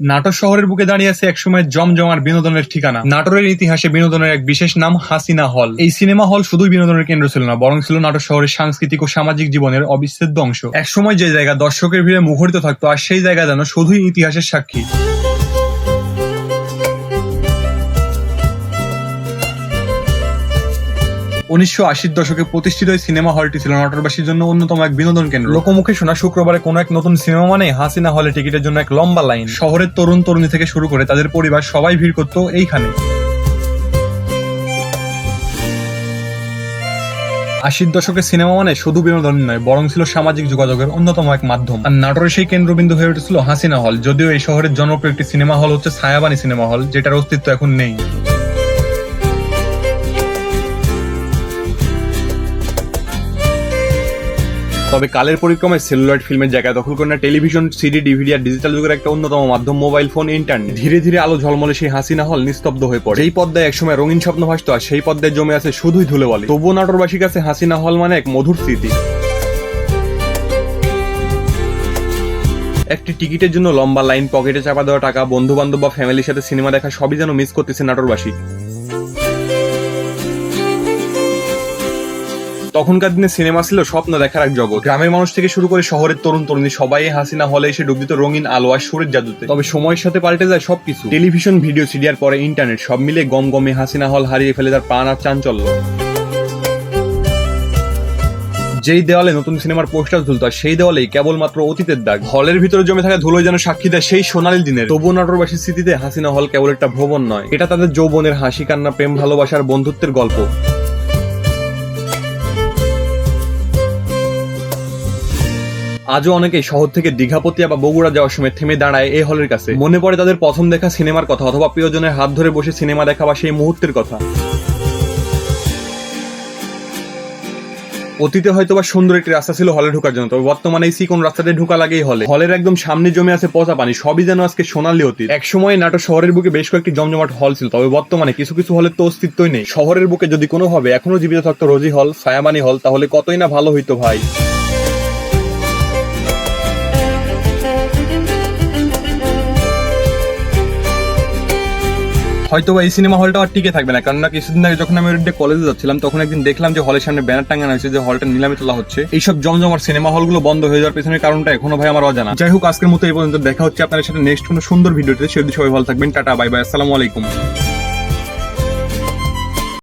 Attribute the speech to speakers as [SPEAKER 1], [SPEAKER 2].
[SPEAKER 1] নাটোর শহরের বুকে দাঁড়িয়ে আছে একসময় জমজমার বিনোদনের ঠিকানা। নাটোরের ইতিহাসে বিনোদনের এক বিশেষ নাম হাসিনা হল। এই সিনেমা হল শুধুই বিনোদনের কেন্দ্র ছিল না, বরং ছিল নাটোর শহরের সাংস্কৃতিক ও সামাজিক জীবনের অবিচ্ছেদ্য অংশ। একসময় যে জায়গা দর্শকের ভিড়ে মুখরিত থাকতো, আর সেই জায়গা যেন শুধুই ইতিহাসের সাক্ষী। উনিশশো আশির দশকে প্রতিষ্ঠিত এই সিনেমা হলটি ছিল নাটোরবাসীর জন্য অন্যতম এক বিনোদন কেন্দ্র। লোকমুখে শোনা শুক্রবারে কোনো এক নতুন সিনেমা মানে হাসিনা হলে টিকিটের জন্য এক লম্বা লাইন। শহরের তরুণ তরুণী থেকে শুরু করে তাদের পরিবার সবাই ভিড় করতো এইখানে। আশির দশকের সিনেমা মানে শুধু বিনোদন নয় বরং ছিল সামাজিক যোগাযোগের অন্যতম এক মাধ্যম। আর নাটোরের সেই কেন্দ্রবিন্দু হয়ে উঠেছিল হাসিনা হল যদিও এই শহরের জনপ্রিয় একটি সিনেমা হল হচ্ছে ছায়াবানী সিনেমা হল যেটার অস্তিত্ব এখন নেই। তবে কালের পরিক্রমায় সেলুলার ফিল্মের জায়গায় দখল করে টেলিভিশন, সিডি, ডিভিডি আর ডিজিটাল যুগের একটা অন্যতম মাধ্যম, মোবাইল ফোন, ইন্টারনেট। ধীরে ধীরে আলো ঝলমলে সেই হাসিনা হল নিস্তব্ধ হয়ে পড়ে। এই পদ্মায় একসময় রঙিন স্বপ্ন ভাসত, আর সেই পদ্মায় জমে আছে শুধুই ধুলে বলে তবুও নাটোরবাসীর কাছে হাসিনা হল মানে এক মধুর স্মৃতি। একটি টিকিটের জন্য লম্বা লাইন পকেটে চাপা দেওয়া টাকা বন্ধু বান্ধব বা ফ্যামিলির সাথে সিনেমা দেখা সবই যেন মিস করতেছে নাটোরবাসী। তখনকার দিনে সিনেমা ছিল স্বপ্ন দেখার এক জগৎ। গ্রামের মানুষ থেকে শুরু করে শহরের তরুণ তরুণী সবাই হাসিনা হলে এসে ডুব দিত রঙিন আলো আর সুরের জাদুতে। তবে সময়ের সাথে পাল্টে যায় সবকিছু। টেলিভিশন, ভিডিও সিডিয়ার পরে ইন্টারনেট, সব মিলে গম গমে হাসিনা হল হারিয়ে ফেলে তার প্রাণ আর চাঞ্চল্য। যেই দেওয়ালে নতুন সিনেমার পোস্টার ঝুলত সেই দেওয়ালেই কেবলমাত্র অতীতের দাগ। হলের ভিতরে জমে থাকা ধুলোয় যেন সাক্ষী দেয় সেই সোনালী দিনের। তবু নাটোরবাসীর স্মৃতিতে হাসিনা হল কেবল একটা ভবন নয়, এটা তাদের যৌবনের হাসি, কান্না, প্রেম, ভালোবাসার বন্ধুত্বের গল্প। আজও অনেকেই শহর থেকে দীঘাপতিয়া বা বগুড়া যাওয়ার সময় থেমে দাঁড়ায় এই হলের কাছে। মনে পড়ে তাদের প্রথম দেখা সিনেমার কথা অথবা প্রিয়জনের হাত ধরে বসে সিনেমা দেখা বা সেই মুহূর্তের কথা। অতীতে হয়তো বা সুন্দর একটি রাস্তা ছিল হলে ঢোকার জন্য, তবে বর্তমানে এই কোন রাস্তাতে ঢোকা লাগেই হলে। হলের একদম সামনে জমে আছে পচা পানি, সবই যেন আজকে সোনালি অতীত। এক সময় নাটোর শহরের বুকে বেশ কয়েকটি জমজমাট হল ছিল, তবে বর্তমানে কিছু কিছু হলের তো অস্তিত্বই নেই। শহরের বুকে যদি কোনোভাবে এখনও জীবিত থাকতো রোজি হল ছায়ামানি হল, তাহলে কতই না ভালো হইতো ভাই। হয়তো বা এই সিনেমা হলটা আর টিকে থাকবে না। কারণ না কিছুদিন আগে যখন আমি ওর কলেজে যাচ্ছিলাম, তখন একদিন দেখলাম যে হলের সামনে ব্যানার টাঙানো হয়েছে যে হলটা নিলামে তোলা হচ্ছে। এইসব জমজমার সিনেমা হলগুলো বন্ধ হয়ে যাওয়ার পেছনের কারণটা এখনও ভাই আমার অজানা। যাই হোক, আজকের মতো এই পর্যন্ত। দেখা হচ্ছে আপনার সাথে নেক্সট কোনো সুন্দর ভিডিওতে সেদিন সবাই ভালো থাকবেন। টাটা বাই বাই আসসালামু আলাইকুম।